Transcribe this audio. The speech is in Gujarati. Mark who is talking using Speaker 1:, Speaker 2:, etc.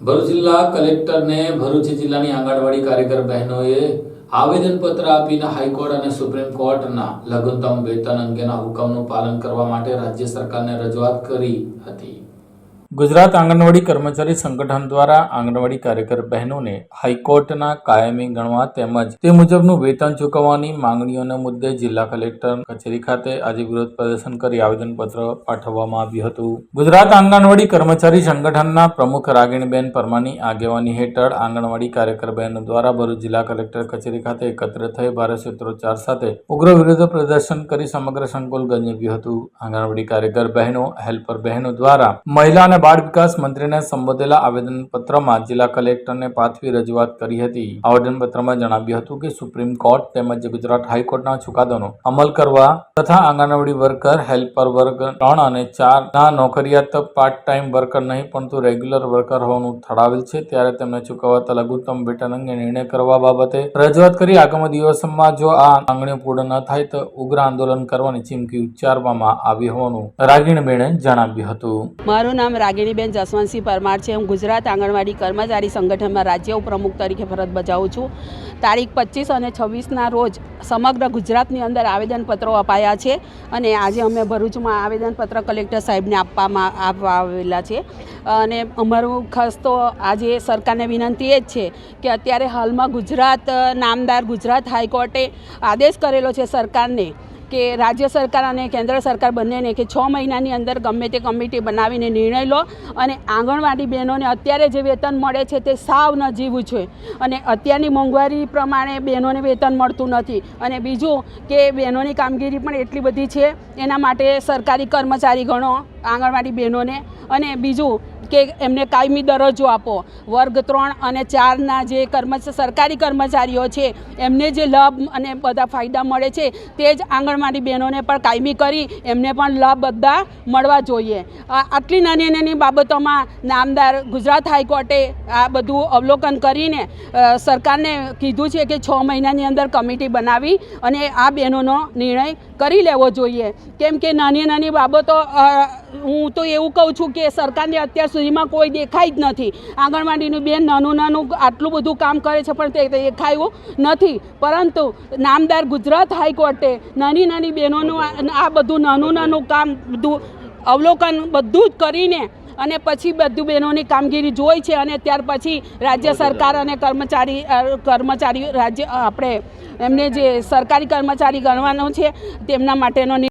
Speaker 1: ભરૂચ જિલ્લા કલેક્ટરને ભરૂચ જિલ્લાની આંગણવાડી કાર્યકર બહેનોએ આવેદનપત્ર આપીને હાઈકોર્ટ અને સુપ્રીમ કોર્ટના લઘુત્તમ વેતન અંગેના હુકમનું પાલન કરવા માટે રાજ્ય સરકારને રજૂઆત કરી હતી. ગુજરાત આંગણવાડી કર્મચારી સંગઠન દ્વારા આંગણવાડી કાર્યકર બહેનોને હાઈકોર્ટના કાયમી ગણવા તેમજ તે મુજબનું વેતન ચૂકવવાની માંગણીઓના મુદ્દે જિલ્લા કલેક્ટર કચેરી ખાતે આજે વિરોધ પ્રદર્શન કરી આવેદનપત્ર પાઠવવામાં આવ્યું હતું. ગુજરાત આંગણવાડી કર્મચારી સંગઠનના પ્રમુખ રાગીણીબેન પરમાની આગેવાની હેઠળ આંગણવાડી કાર્યકર બહેનો દ્વારા ભરૂચ જિલ્લા કલેક્ટર કચેરી ખાતે એકત્ર થઈ ભારે સૂત્રોચ્ચાર સાથે ઉગ્ર વિરોધ પ્રદર્શન કરી સમગ્ર સંકુલ ગંજવ્યું હતું. આંગણવાડી કાર્યકર બહેનો, હેલ્પર બહેનો દ્વારા મહિલા અને બાળ વિકાસ મંત્રીને સંબોધેલા આવેદનપત્રમાં જિલ્લા કલેક્ટરને પાઠવી રજૂઆત કરી હતી. આવેદનપત્રમાં જણાવ્યું હતું કે સુપ્રીમ કોર્ટ તેમજ ગુજરાત હાઈકોર્ટના ચુકાદાનો અમલ કરવા તથા આંગણવાડી વર્કર, હેલ્પર વર્ગ ત્રણ અને ચાર ના નોકરિયાત પાર્ટ ટાઈમ વર્કર નહીં, પરંતુ રેગ્યુલર વર્કર હોવાનું ઠરાવેલ છે. ત્યારે તેમને ચૂકવાતા લઘુત્તમ વેતન અંગે નિર્ણય કરવા બાબતે રજૂઆત કરી. આગામી દિવસોમાં જો આ આંગણીઓ પૂર્ણ ન થાય તો ઉગ્ર આંદોલન કરવાની ચીમકી ઉચ્ચારવામાં આવી હોવાનું રાગીણીબેને જણાવ્યું હતું.
Speaker 2: મારું નામ રાગિણીબેન જસવંતસિંહ પરમાર છે. હું ગુજરાત આંગણવાડી કર્મચારી સંગઠનમાં રાજ્ય ઉપપ્રમુખ તરીકે ફરજ બજાવું છું. તારીખ પચીસ અને છવ્વીસના રોજ સમગ્ર ગુજરાતની અંદર આવેદનપત્રો અપાયા છે અને આજે અમે ભરૂચમાં આવેદનપત્ર કલેક્ટર સાહેબને આપવામાં આપવા આવેલા છે. અને અમારું ખાસ તો આજે સરકારને વિનંતી એ જ છે કે અત્યારે હાલમાં ગુજરાત, નામદાર ગુજરાત હાઈકોર્ટે આદેશ કરેલો છે સરકારને કે રાજ્ય સરકાર અને કેન્દ્ર સરકાર બંનેને કે છ મહિનાની અંદર ગમે તે કમિટી બનાવીને નિર્ણય લો અને આંગણવાડી બહેનોને અત્યારે જે વેતન મળે છે તે સાવ ન જીવવું છે. અને અત્યારની મોંઘવારી પ્રમાણે બહેનોને વેતન મળતું નથી. અને બીજું કે બહેનોની કામગીરી પણ એટલી બધી છે, એના માટે સરકારી કર્મચારી ગણો, આંગણવાડી બહેનોને. અને બીજું કે એમને કાયમી દરજ્જો આપો. વર્ગ ત્રણ અને ચારના જે કર્મચ, સરકારી કર્મચારીઓ છે, એમને જે લાભ અને બધા ફાયદા મળે છે, તે જ આંગણવાડી બહેનોને પણ કાયમી કરી, એમને પણ લાભ બધા મળવા જોઈએ. આટલી નાની નાની બાબતોમાં નામદાર ગુજરાત હાઈકોર્ટે આ બધું અવલોકન કરીને સરકારને કીધું છે કે છ મહિનાની અંદર કમિટી બનાવી અને આ બહેનોનો નિર્ણય કરી લેવો જોઈએ. કેમ કે નાની નાની બાબતો હું તો એવું કહું છું કે સરકારને અત્યાર સુધીમાં કોઈ દેખાય જ નથી. આંગણવાડીનું બેન નાનું નાનું આટલું બધું કામ કરે છે પણ તે દેખાયું નથી. પરંતુ નામદાર ગુજરાત હાઈકોર્ટે નાની નાની બહેનોનું આ બધું નાનું નાનું કામ બધું અવલોકન બધું જ કરીને અને પછી બધું બહેનોની કામગીરી જોઈ છે અને ત્યાર પછી રાજ્ય સરકાર અને કર્મચારી કર્મચારી રાજ્ય આપણે એમને જે સરકારી કર્મચારી ગણવાનો છે તેમના માટેનો